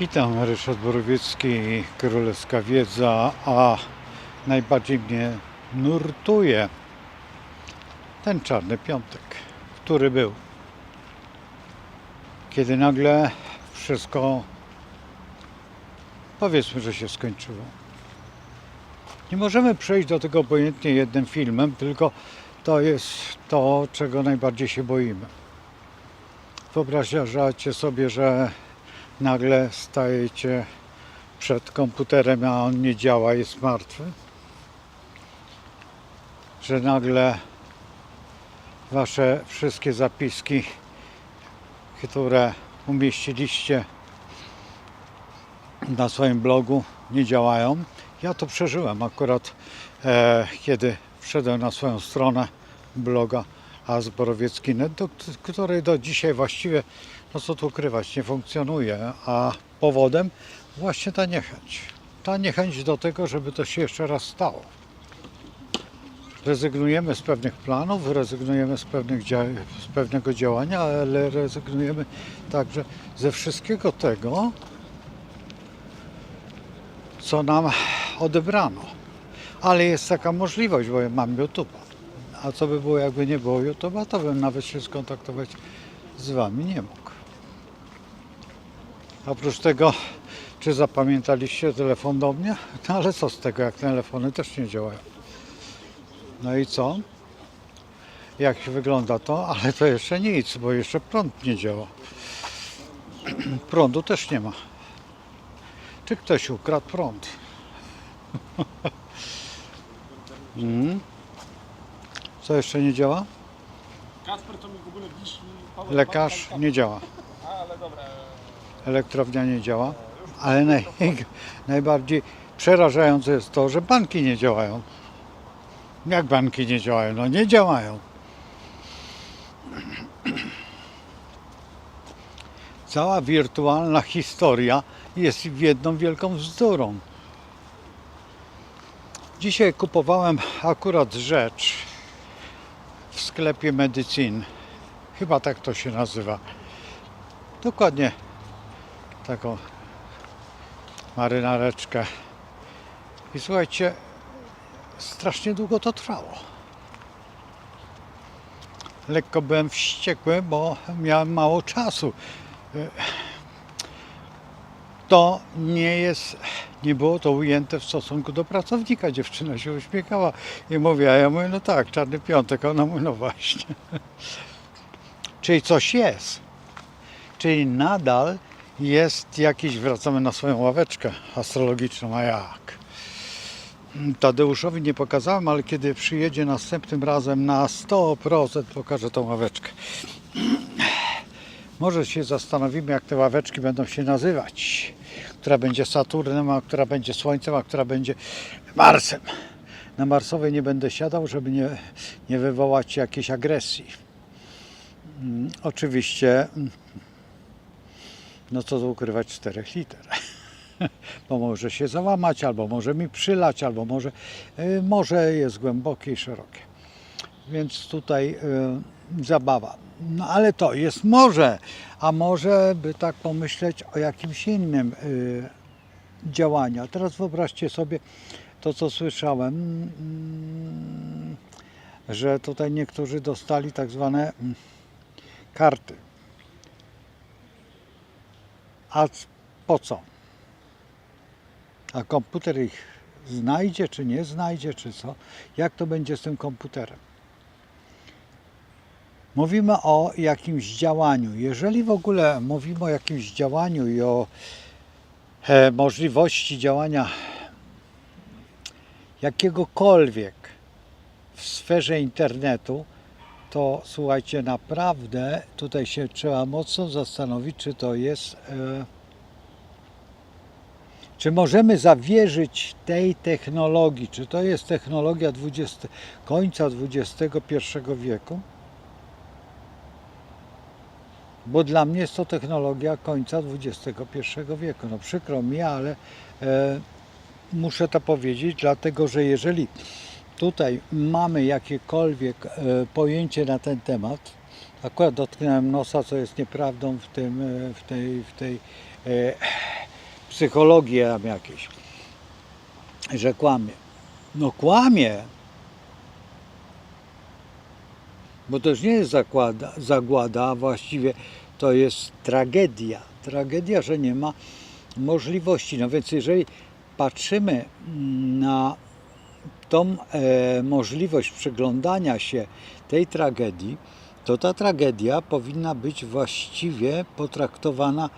Witam, Ryszard Borowiecki, Królewska Wiedza, a najbardziej mnie nurtuje ten czarny piątek, który był. Kiedy nagle wszystko, powiedzmy, że się skończyło. Nie możemy przejść do tego obojętnie jednym filmem, tylko to jest to, czego najbardziej się boimy. Wyobrażacie sobie, że nagle stajecie przed komputerem, a on nie działa, jest martwy? Że nagle wasze wszystkie zapiski, które umieściliście na swoim blogu, nie działają. Ja to przeżyłem akurat, e, kiedy wszedłem na swoją stronę bloga Azborowiecki.net, do której do dzisiaj właściwie, no co tu ukrywać, nie funkcjonuje, a powodem właśnie ta niechęć. Ta niechęć do tego, żeby to się jeszcze raz stało. Rezygnujemy z pewnych planów, rezygnujemy z, pewnych z pewnego działania, ale rezygnujemy także ze wszystkiego tego, co nam odebrano. Ale jest taka możliwość, bo ja mam YouTube'a. A co by było, jakby nie było YouTube'a, to bym nawet się skontaktować z Wami nie mógł. Oprócz tego, czy zapamiętaliście telefon do mnie? No ale co z tego, jak telefony też nie działają. No i co? Jak wygląda to? Ale to jeszcze nic, bo jeszcze prąd nie działa. Prądu też nie ma. Czy ktoś ukradł prąd? Mhm. Co jeszcze nie działa? Kasper to mi w ogóle dziś power Lekarz nie działa. A, ale dobra. Elektrownia nie działa. Ale naj, najbardziej przerażające jest to, że banki nie działają. Jak banki nie działają? No nie działają. Cała wirtualna historia jest jedną wielką bzdurą. Dzisiaj kupowałem akurat rzecz w sklepie Medycin. Chyba tak to się nazywa. Dokładnie taką marynareczkę. I słuchajcie, strasznie długo to trwało. Lekko byłem wściekły, bo miałem mało czasu. E, To nie jest, nie było to ujęte w stosunku do pracownika. Dziewczyna się uśmiechała i mówiła, ja mówię, no tak, czarny piątek, a ona mówi, no właśnie. Czyli coś jest. Czyli nadal jest jakiś, wracamy na swoją ławeczkę astrologiczną, a jak? Tadeuszowi nie pokazałem, ale kiedy przyjedzie następnym razem na 100% pokażę tą ławeczkę. Może się zastanowimy, jak te ławeczki będą się nazywać. Która będzie Saturnem, a która będzie Słońcem, a która będzie Marsem. Na Marsowej nie będę siadał, żeby nie, nie wywołać jakiejś agresji. Mm, Oczywiście mm, no co tu ukrywać czterech liter. Bo może się załamać, albo może mi przylać, albo może y, morze jest głębokie i szerokie. Więc tutaj y, zabawa. No ale to jest morze, a może by tak pomyśleć o jakimś innym y, działaniu. A teraz wyobraźcie sobie to, co słyszałem, mm, że tutaj niektórzy dostali tak zwane mm, karty. A po co? A komputer ich znajdzie, czy nie znajdzie, czy co? Jak to będzie z tym komputerem? Mówimy o jakimś działaniu. Jeżeli w ogóle mówimy o jakimś działaniu i o e, możliwości działania jakiegokolwiek w sferze internetu, to słuchajcie, naprawdę tutaj się trzeba mocno zastanowić, czy to jest. E, czy możemy zawierzyć tej technologii, czy to jest technologia 20, końca XXI wieku? Bo dla mnie jest to technologia końca XXI wieku. No przykro mi, ale e, muszę to powiedzieć, dlatego że jeżeli tutaj mamy jakiekolwiek e, pojęcie na ten temat, akurat dotknąłem nosa, co jest nieprawdą w, tym, e, w tej, w tej e, psychologię tam jakieś, że kłamie. No kłamie, bo to już nie jest zagłada, a właściwie to jest tragedia. Tragedia, że nie ma możliwości. No więc jeżeli patrzymy mm, na tą e, możliwość przyglądania się tej tragedii, to ta tragedia powinna być właściwie potraktowana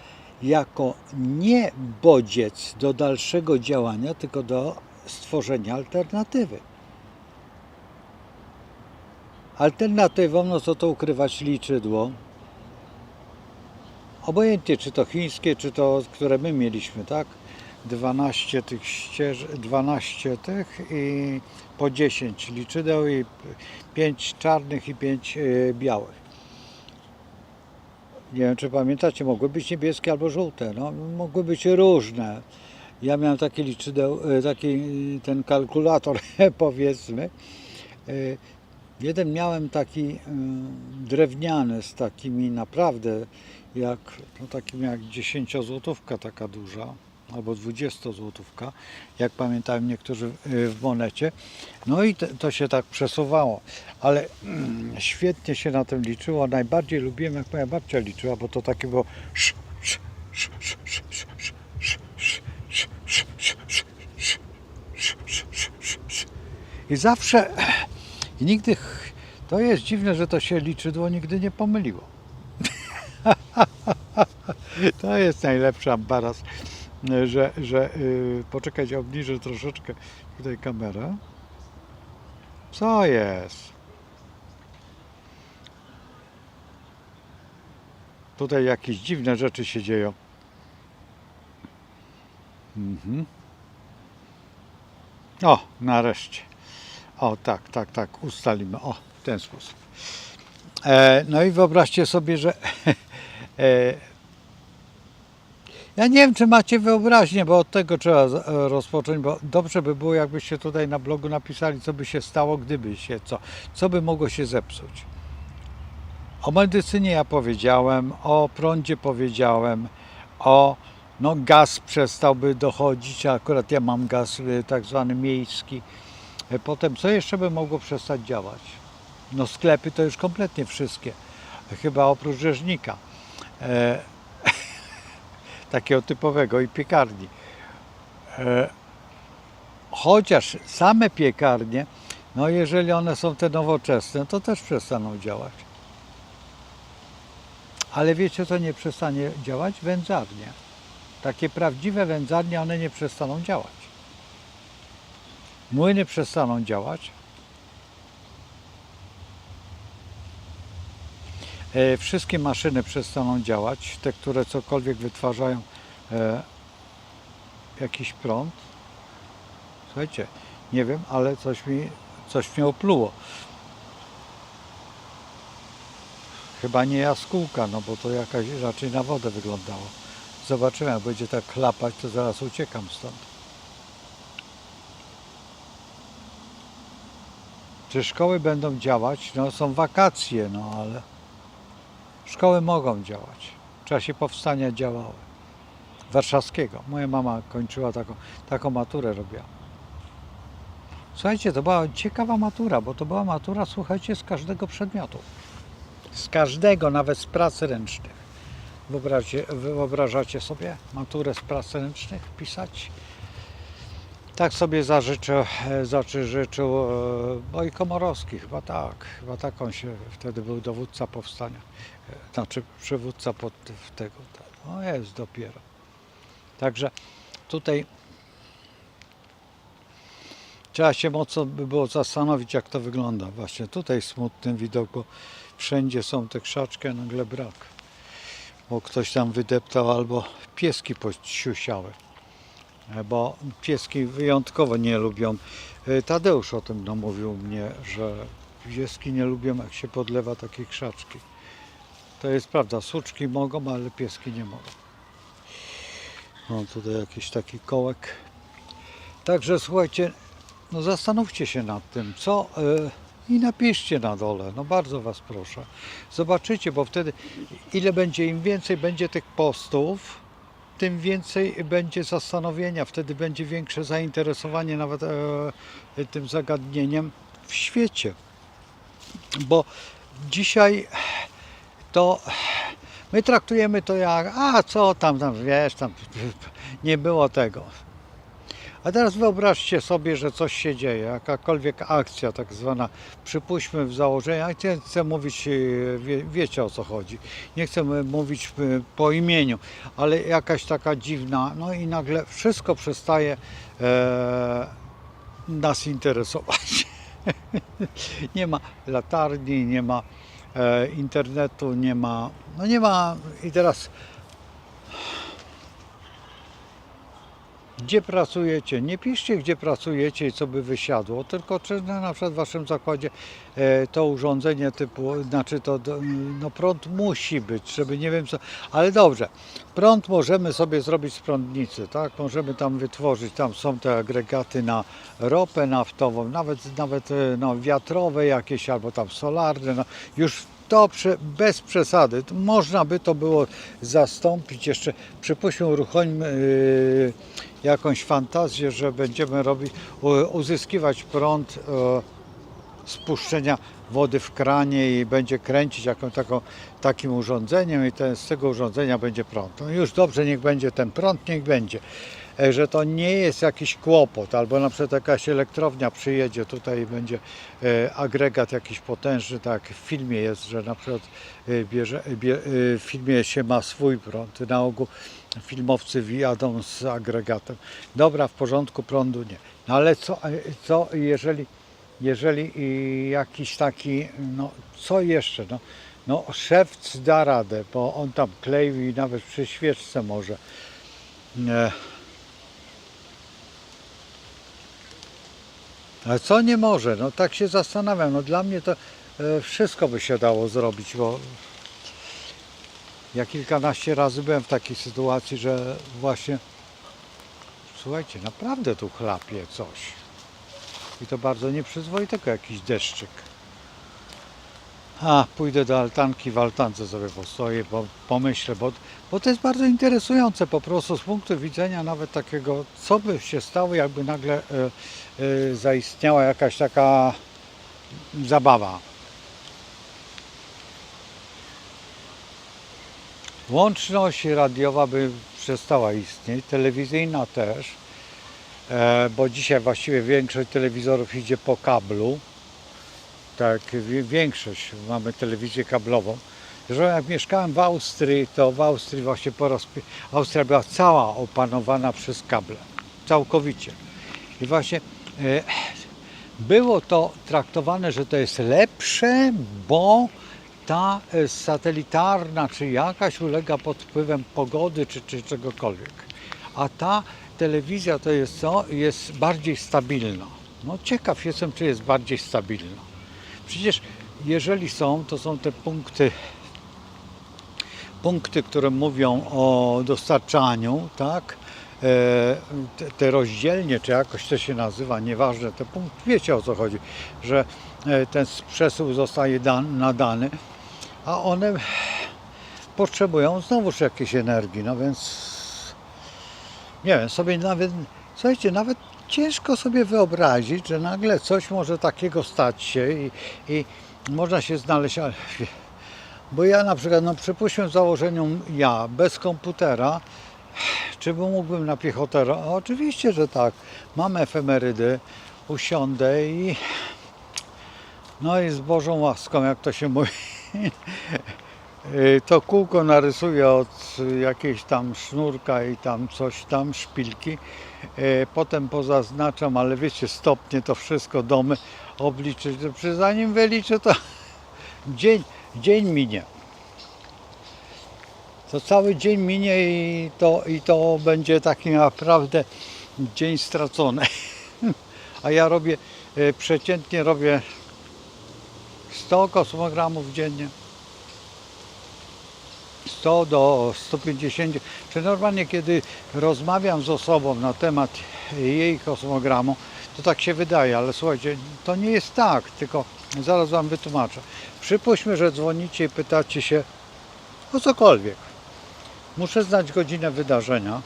jako nie bodziec do dalszego działania, tylko do stworzenia alternatywy. Alternatywą, no co to ukrywać liczydło. Obojętnie, czy to chińskie, czy to, które my mieliśmy, tak? 12 tych ścież, 12 tych i po 10 liczydeł i 5 czarnych i 5 białych. Nie wiem, czy pamiętacie, mogły być niebieskie albo żółte, no, mogły być różne. Ja miałem taki liczydeł, e, taki e, ten kalkulator, powiedzmy. E, Jeden miałem taki drewniany z takimi naprawdę jak, no takim jak 10 złotówka taka duża albo 20 złotówka, jak pamiętają niektórzy y, w monecie. No i to się tak przesuwało, ale mm, świetnie się na tym liczyło. Najbardziej lubiłem jak moja babcia liczyła, bo to takie było. I zawsze i nigdy, to jest dziwne, że to się liczydło nigdy nie pomyliło. to jest najlepszy ambaras, że, że yy, poczekajcie, obniżę troszeczkę tutaj kamerę. Co jest? Tutaj jakieś dziwne rzeczy się dzieją. Mhm. O, nareszcie. O, tak, tak, tak, ustalimy. O, w ten sposób. E, no i wyobraźcie sobie, że e, ja nie wiem, czy macie wyobraźnię, bo od tego trzeba e, rozpocząć, bo dobrze by było, jakbyście tutaj na blogu napisali, co by się stało, gdyby się co, co by mogło się zepsuć. O medycynie ja powiedziałem, o prądzie powiedziałem, o no gaz przestałby dochodzić, a akurat ja mam gaz y, tak zwany miejski. E, Potem, co jeszcze by mogło przestać działać? No sklepy to już kompletnie wszystkie, chyba oprócz rzeźnika, e, takiego typowego i piekarni. E, chociaż same piekarnie, no jeżeli one są te nowoczesne, to też przestaną działać. Ale wiecie, co nie przestanie działać? Wędzarnie. Takie prawdziwe wędzarnie, one nie przestaną działać. Młyny przestaną działać. Wszystkie maszyny przestaną działać, te, które cokolwiek wytwarzają e, jakiś prąd. Słuchajcie, nie wiem, ale coś mi, coś mnie opluło. Chyba nie jaskółka, no bo to jakaś raczej na wodę wyglądało. Zobaczymy, jak będzie tak chlapać, to zaraz uciekam stąd. Czy szkoły będą działać? No są wakacje, no ale szkoły mogą działać. W czasie powstania działały. Warszawskiego. Moja mama kończyła taką, taką maturę robiła. Słuchajcie, to była ciekawa matura, bo to była matura, słuchajcie, z każdego przedmiotu. Z każdego, nawet z pracy ręcznych. Wyobraźcie, wyobrażacie sobie maturę z prac ręcznych pisać? Tak sobie zażyczył, e, zaczy życzył e, Boj Komorowski, chyba tak, chyba tak on się, wtedy był dowódca powstania, znaczy przywódca pod tego, no jest dopiero. Także tutaj trzeba się mocno by było zastanowić, jak to wygląda. Właśnie tutaj smutny widok, bo wszędzie są te krzaczki, a nagle brak. Bo ktoś tam wydeptał albo pieski podsiusiały. E, Bo pieski wyjątkowo nie lubią. E, Tadeusz o tym no, mówił mnie, że pieski nie lubią, jak się podlewa takie krzaczki. To jest prawda, suczki mogą, ale pieski nie mogą. Mam tutaj jakiś taki kołek. Także słuchajcie, no zastanówcie się nad tym, co e, i napiszcie na dole, no bardzo Was proszę. Zobaczycie, bo wtedy ile będzie, im więcej będzie tych postów, tym więcej będzie zastanowienia, wtedy będzie większe zainteresowanie nawet e, tym zagadnieniem w świecie. Bo dzisiaj to my traktujemy to jak, a co tam, tam wiesz, tam nie było tego. A teraz wyobraźcie sobie, że coś się dzieje, jakakolwiek akcja tak zwana, przypuśćmy w założeniu, nie chcę mówić, e, wie, wiecie o co chodzi, nie chcę mówić e, po imieniu, ale jakaś taka dziwna, no i nagle wszystko przestaje e, nas interesować. nie ma latarni, nie ma internetu, nie ma, no nie ma i teraz gdzie pracujecie, nie piszcie gdzie pracujecie i co by wysiadło, tylko czy na przykład w waszym zakładzie e, to urządzenie typu, znaczy to no prąd musi być, żeby nie wiem co, ale dobrze, prąd możemy sobie zrobić z prądnicy, tak, możemy tam wytworzyć, tam są te agregaty na ropę naftową, nawet, nawet e, no, wiatrowe jakieś albo tam solarne, no, już to bez przesady. Można by to było zastąpić jeszcze, przypuśćmy, uruchoćmy yy, jakąś fantazję, że będziemy robić, uzyskiwać prąd e, spuszczenia wody w kranie i będzie kręcić jaką, taką, takim urządzeniem i ten, z tego urządzenia będzie prąd. No już dobrze, niech będzie ten prąd, niech będzie. E, Że to nie jest jakiś kłopot, albo na przykład jakaś elektrownia przyjedzie, tutaj będzie e, agregat jakiś potężny, tak w filmie jest, że na przykład e, bierze, bie, e, w filmie się ma swój prąd. Na ogół filmowcy jadą z agregatem. Dobra, w porządku, prądu nie. No ale co, co jeżeli jeżeli jakiś taki, no co jeszcze, no, no szewc da radę, bo on tam kleił nawet przy świeczce może. E. Ale co nie może? No tak się zastanawiam. No dla mnie to e, wszystko by się dało zrobić, bo ja kilkanaście razy byłem w takiej sytuacji, że właśnie słuchajcie, naprawdę tu chlapie coś. I to bardzo nieprzyzwoitego, jakiś deszczyk. A, pójdę do altanki, w altance sobie postoję, bo pomyślę, bo, bo to jest bardzo interesujące po prostu z punktu widzenia nawet takiego, co by się stało, jakby nagle e, e, zaistniała jakaś taka zabawa. Łączność radiowa by przestała istnieć, telewizyjna też, e, bo dzisiaj właściwie większość telewizorów idzie po kablu. Tak, większość mamy telewizję kablową. Że jak mieszkałem w Austrii, to w Austrii właśnie po raz Austria była cała opanowana przez kable. Całkowicie. I właśnie e, było to traktowane, że to jest lepsze, bo ta e, satelitarna czy jakaś ulega pod wpływem pogody czy, czy czegokolwiek. A ta telewizja to jest co? Jest bardziej stabilna. No ciekaw jestem, czy jest bardziej stabilna. Przecież jeżeli są, to są te punkty, punkty, które mówią o dostarczaniu, tak? E, te, te rozdzielnie, czy jakoś to się nazywa, nieważne, te punkty, wiecie o co chodzi, że e, ten przesył zostaje dan, nadany, a one potrzebują znowuż jakiejś energii, no więc nie wiem, sobie nawet, słuchajcie, nawet ciężko sobie wyobrazić, że nagle coś może takiego stać się i, i można się znaleźć, ale, bo ja na przykład, no przypuśćmy w założeniu ja, bez komputera, czy bym mógłbym na piechotę? ro- Oczywiście, że tak. Mam efemerydy, usiądę i no i z Bożą łaską, jak to się mówi, to kółko narysuję od jakiejś tam sznurka i tam coś tam, szpilki. Y, Potem pozaznaczam, ale wiecie, stopnie to wszystko, domy obliczyć. Zanim wyliczę, to dzień, dzień minie. To cały dzień minie i to, i to będzie taki naprawdę dzień stracony. A ja robię, e, przeciętnie robię 100 kosmogramów dziennie. 100 do 150. Czy normalnie, kiedy rozmawiam z osobą na temat jej kosmogramu, to tak się wydaje, ale słuchajcie, to nie jest tak, tylko zaraz Wam wytłumaczę. Przypuśćmy, że dzwonicie i pytacie się o cokolwiek. muszę znać godzinę wydarzenia.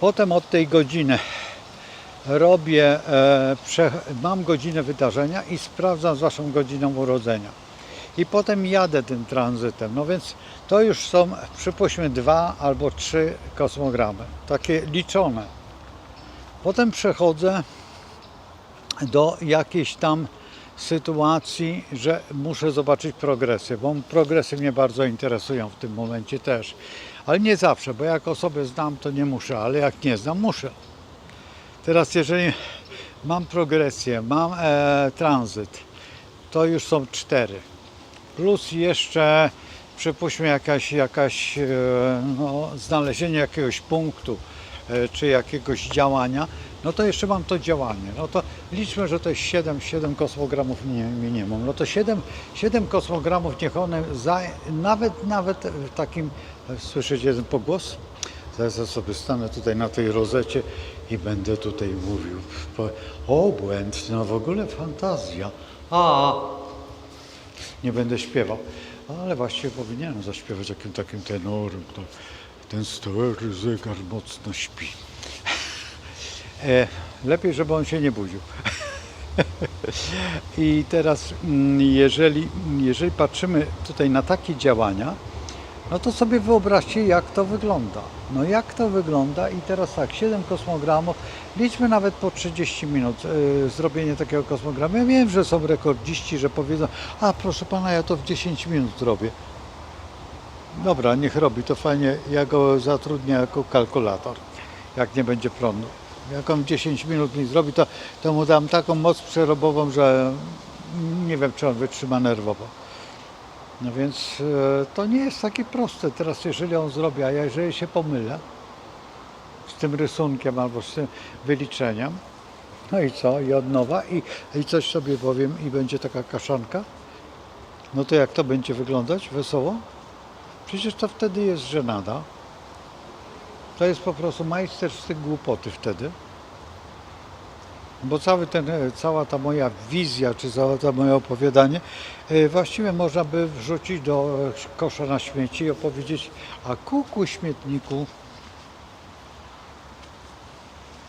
Potem od tej godziny robię, e, mam godzinę wydarzenia i sprawdzam z Waszą godziną urodzenia. I potem jadę tym tranzytem. No więc to już są, przypuśćmy, dwa albo trzy kosmogramy, takie liczone. Potem przechodzę do jakiejś tam sytuacji, że muszę zobaczyć progresy, bo progresy mnie bardzo interesują w tym momencie też. Ale nie zawsze, bo jak osobę znam, to nie muszę, ale jak nie znam, muszę. Teraz jeżeli mam progresję, mam e, tranzyt, to już są cztery. Plus jeszcze przypuśćmy jakaś, jakaś e, no, znalezienie jakiegoś punktu e, czy jakiegoś działania, no to jeszcze mam to działanie. No to liczmy, że to jest 7, 7 kosmogramów minimum. No to 7, 7 kosmogramów niech one nawet, nawet w takim, słyszycie ten pogłos? Zaraz ja sobie stanę tutaj na tej rozecie i będę tutaj mówił. Obłęd, no w ogóle fantazja. A, nie będę śpiewał. Ale właściwie powinienem zaśpiewać jakim takim tenorem. To, ten stary zegar mocno śpi. E, lepiej, żeby on się nie budził. I teraz, mm, jeżeli, jeżeli patrzymy tutaj na takie działania, no to sobie wyobraźcie, jak to wygląda. No jak to wygląda i teraz tak, 7 kosmogramów, liczmy nawet po 30 minut yy, zrobienie takiego kosmogramu. Ja wiem, że są rekordziści, że powiedzą, a proszę pana, ja to w 10 minut zrobię. Dobra, niech robi, to fajnie, ja go zatrudnię jako kalkulator, jak nie będzie prądu. Jak on w 10 minut mi zrobi, to, to mu dam taką moc przerobową, że nie wiem, czy on wytrzyma nerwowo. No więc e, to nie jest takie proste. Teraz jeżeli on zrobi, a ja jeżeli się pomylę z tym rysunkiem albo z tym wyliczeniem, no i co? I od nowa i, i coś sobie powiem i będzie taka kaszanka, no to jak to będzie wyglądać? Wesoło? Przecież to wtedy jest żenada. To jest po prostu majstersztyk głupoty wtedy. Bo cały ten, e, cała ta moja wizja, czy całe to moje opowiadanie, e, właściwie można by wrzucić do e, kosza na śmieci i opowiedzieć, a kuku śmietniku,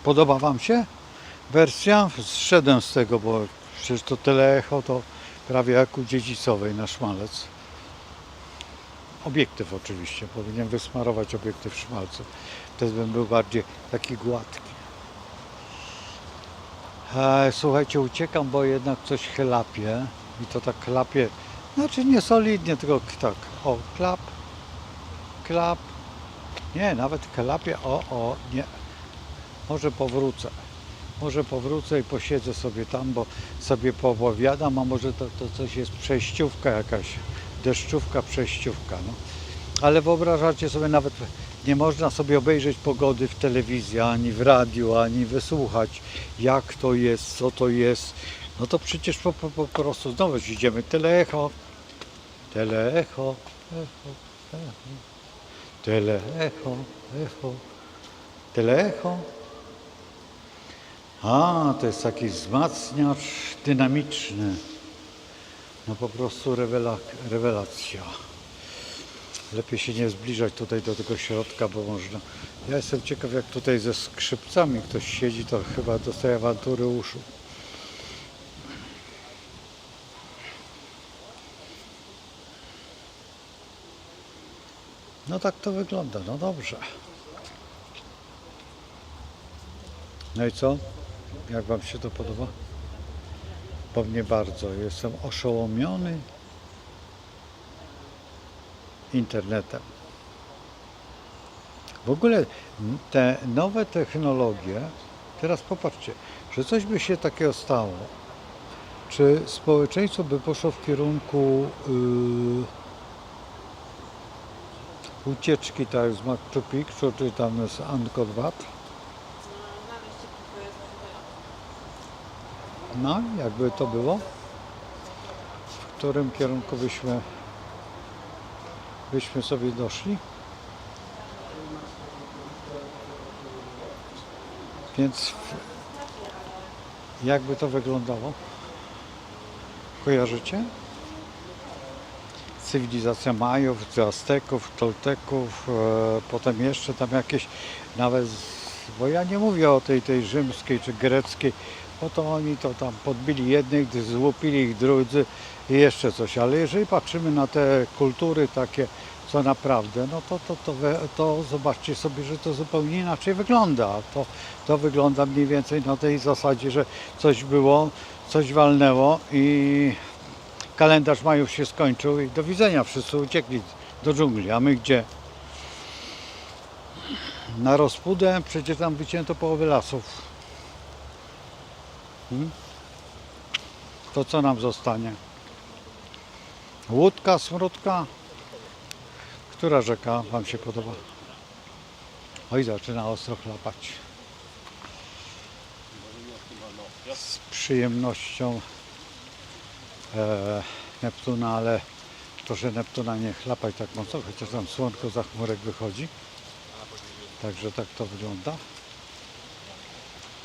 podoba Wam się wersja? Zszedłem z tego, bo przecież to teleecho to prawie jak u dziedzicowej na szmalec. Obiektyw oczywiście, powinien wysmarować obiektyw szmalcem. Wtedy bym był bardziej taki gładki. E, Słuchajcie, uciekam, bo jednak coś chlapie i to tak chlapie, znaczy nie solidnie, tylko tak, o, klap, klap, nie, nawet chlapie, o, o, nie, może powrócę, może powrócę i posiedzę sobie tam, bo sobie poopowiadam, a może to, to coś jest przejściówka jakaś, deszczówka, przejściówka, no. Ale wyobrażacie sobie nawet, nie można sobie obejrzeć pogody w telewizji, ani w radiu, ani wysłuchać, jak to jest, co to jest. No to przecież po, po, po prostu znowu idziemy teleecho, teleecho, echo, echo, teleecho, echo, teleecho. A, to jest taki wzmacniacz dynamiczny. No po prostu rewela, rewelacja. Lepiej się nie zbliżać tutaj do tego środka, bo można. Ja jestem ciekaw, jak tutaj ze skrzypcami ktoś siedzi, to chyba dostaje awantury uszu. No tak to wygląda, no dobrze. No i co? Jak Wam się to podoba? Po mnie bardzo. Jestem oszołomiony internetem. W ogóle te nowe technologie, teraz popatrzcie, że coś by się takiego stało, czy społeczeństwo by poszło w kierunku yy, ucieczki tak z Machu Picchu, czy tam z Angkor Wat? No, jakby to było? W którym kierunku byśmy, byśmy sobie doszli? Więc jakby to wyglądało? Kojarzycie? cywilizacja Majów, Azteków, Tolteków, e, potem jeszcze tam jakieś nawet, bo ja nie mówię o tej, tej rzymskiej czy greckiej, bo to oni to tam podbili jednych, złupili ich drudzy i jeszcze coś, ale jeżeli patrzymy na te kultury takie, co naprawdę, no to, to, to, to zobaczcie sobie, że to zupełnie inaczej wygląda. To, to wygląda mniej więcej na tej zasadzie, że coś było, coś walnęło i kalendarz Majów się skończył i do widzenia, wszyscy uciekli do dżungli, a my gdzie? Na rozpudę przecież tam wycięto połowę lasów. Hmm? To co nam zostanie? Łódka, smródka? Która rzeka Wam się podoba? Oj, zaczyna ostro chlapać. Z przyjemnością e, Neptuna, ale proszę Neptuna nie chlapać tak mocno, chociaż tam słonko za chmurek wychodzi. Także tak to wygląda.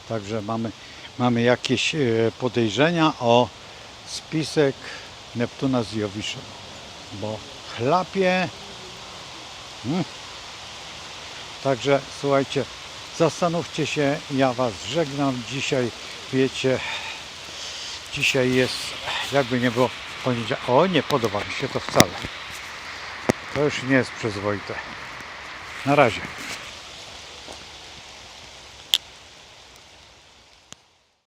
Także mamy, mamy jakieś e, podejrzenia o spisek Neptuna z Jowiszem, bo chlapie. Mm. Także słuchajcie, zastanówcie się, ja Was żegnam. Dzisiaj, wiecie, dzisiaj jest, jakby nie było poniedziałek. O, nie podoba mi się to wcale. To już nie jest przyzwoite. Na razie.